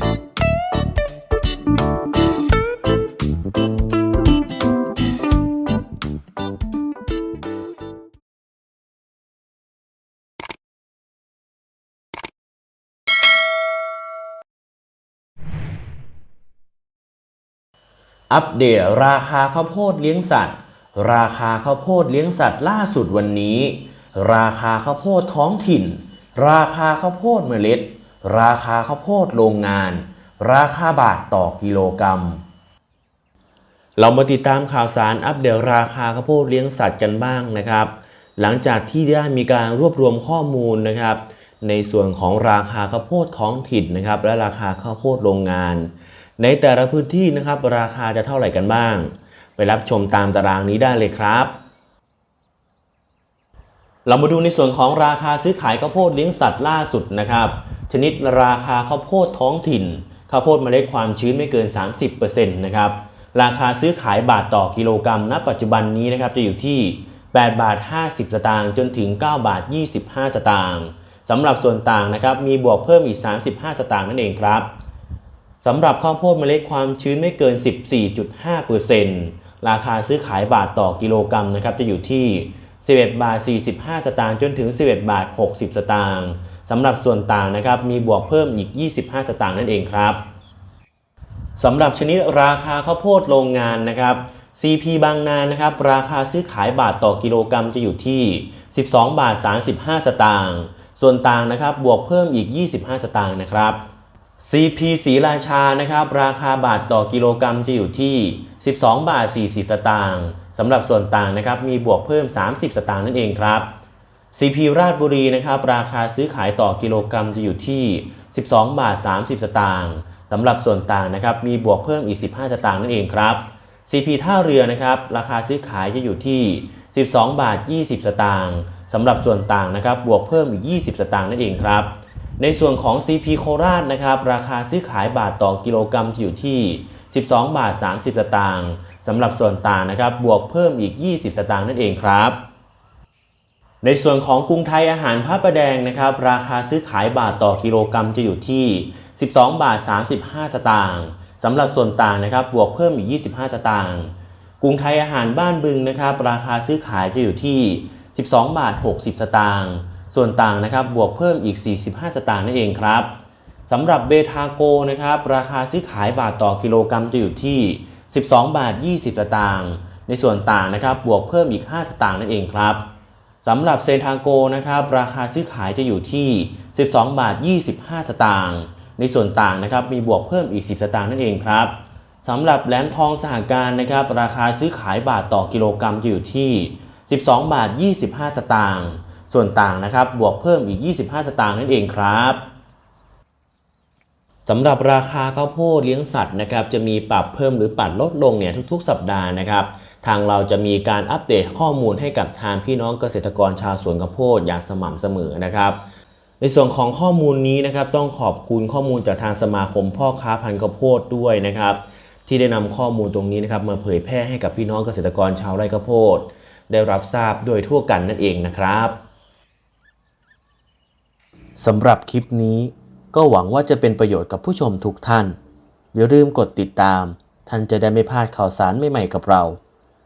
อัปเดตราคาข้าวโพดเลี้ยงสัตว์ ราคาข้าวโพดเลี้ยงสัตว์ล่าสุดวันนี้ ราคาข้าวโพดท้องถิ่น ราคาข้าวโพดเมล็ด ราคาข้าวโพดโรงงาน ราคาบาทต่อกิโลกรัม เรามาติดตามข่าวสารอัปเดตราคาข้าวโพดเลี้ยงสัตว์กันบ้างนะครับ หลังจากที่ได้มีการรวบรวมข้อมูลนะครับ ในส่วนของราคาข้าวโพดท้องถิ่นนะครับ และราคาข้าวโพดโรงงาน ในแต่ละพื้นที่นะครับ ราคาจะเท่าไหร่กันบ้าง ไปรับชมตามตารางนี้ได้เลยครับเรามาดูในส่วนของราคาซื้อขายข้าวโพดเลี้ยงสัตว์ล่าสุดนะครับ ชนิดราคาข้าวโพดท้องถิ่น ข้าวโพดเมล็ดความชื้นไม่เกิน 30%นะครับราคาซื้อขายบาทต่อกิโลกรัมณปัจจุบันนี้นะครับจะอยู่ที่8บาท50 สตางค์จนถึง 9 บาท 25 สตางค์สำหรับส่วนต่างนะครับมีบวกเพิ่มอีก 35 สตางค์นั่นเองครับสำหรับข้าวโพดเมล็ดความชื้นไม่เกิน 14.5%ราคาซื้อขายบาทต่อกิโลกรัมนะครับจะอยู่ที่ 11 บาท 45 สตางค์จนถึง 11 บาท 60 สตางค์ สำหรับส่วนต่างนะครับมีบวกเพิ่มอีก 25 สตางค์นั่นเองครับสำหรับชนิดราคาข้าวโพดโรงงานนะครับ CP บางนานะครับราคาซื้อขายบาทต่อกิโลกรัมจะอยู่ที่ 12 บาท 35 สตางค์ส่วนต่างนะครับบวกเพิ่มอีก 25 สตางค์นะครับ CP สีราชานะครับราคาบาทต่อกิโลกรัมจะอยู่ที่ 12 บาท 40 สตางค์สำหรับส่วนต่างนะครับมีบวกเพิ่ม 30 สตางค์นั่นเองครับ CP ราชบุรีนะครับราคาซื้อขายต่อกิโลกรัมจะอยู่ที่ 12 บาท 30 สตางค์สำหรับส่วนต่างนะครับมีบวกเพิ่มอีก 15 สตางค์นั่นเองครับ CP ท่าเรือนะครับราคาซื้อขายจะอยู่ที่ 12 บาท 20 สตางค์สำหรับส่วนต่างนะครับบวกเพิ่มอีก 20 สตางค์นั่นเองครับ ในส่วนของ CP โคราชนะครับราคาซื้อขายบาทต่อกิโลกรัมจะอยู่ที่ 12 บาท 30 สตางค์สำหรับส่วนต่างนะครับบวกเพิ่มอีก 20 สตางค์นั่นเองครับ ในส่วนของกรุงไทยอาหารพระประแดงนะครับ ราคาซื้อขายบาทต่อกิโลกรัมจะอยู่ที่ 12 บาท 35 สตางค์สำหรับส่วนต่างนะครับบวกเพิ่มอีก 25 สตางค์กรุงไทยอาหารบ้านบึงนะครับ ราคาซื้อขายจะอยู่ที่ 12 บาท 60 สตางค์ส่วนต่างนะครับบวกเพิ่มอีก 45 สตางค์นั่นเองครับสำหรับเบทาโกนะครับ ราคาซื้อขายบาทต่อกิโลกรัมจะอยู่ที่ 12 บาท 20 สตางค์ในส่วนต่างนะครับบวกเพิ่มอีก 5 สตางค์นั่นเองครับ สำหรับเซนทาโกนะครับราคาซื้อขายจะอยู่ที่ 12 บาท 25 สตางค์ในส่วนต่างนะครับมีบวกเพิ่มอีก 10 สตางค์นั่นเองครับสำหรับแหลมทองสหการนะครับราคาซื้อขายบาทต่อกิโลกรัมจะอยู่ที่ 12 บาท 25 สตางค์ส่วนต่างนะครับบวกเพิ่มอีก 25 สตางค์นั่นเองครับสำหรับราคาข้าวโพดเลี้ยงสัตว์นะครับจะมีปรับเพิ่มหรือปรับลดลงเนี่ยทุกๆ สัปดาห์นะครับ ทางเราจะมีการอัปเดตข้อมูลให้กับทางพี่น้องเกษตรกรชาวสวนข้าวโพดอย่างสม่ำเสมอนะครับ ในส่วนของข้อมูลนี้นะครับต้องขอบคุณข้อมูลจากทางสมาคมพ่อค้าพันธุ์ข้าวโพดด้วยนะครับ ที่ได้นำข้อมูลตรงนี้นะครับมาเผยแพร่ให้กับพี่น้องเกษตรกรชาวไร่ข้าวโพด ได้รับทราบโดยทั่วกันนั่นเองนะครับสำหรับคลิปนี้ก็หวังว่าจะเป็นประโยชน์กับผู้ชมทุกท่าน อย่าลืมกดติดตาม ท่านจะได้ไม่พลาดข่าวสารใหม่ๆกับเรา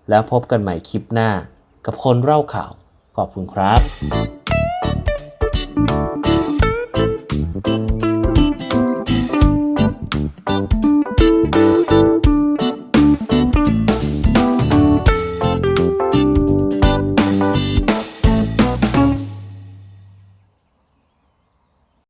แล้วพบกันใหม่คลิปหน้า กับคนเล่าข่าว ขอบคุณครับ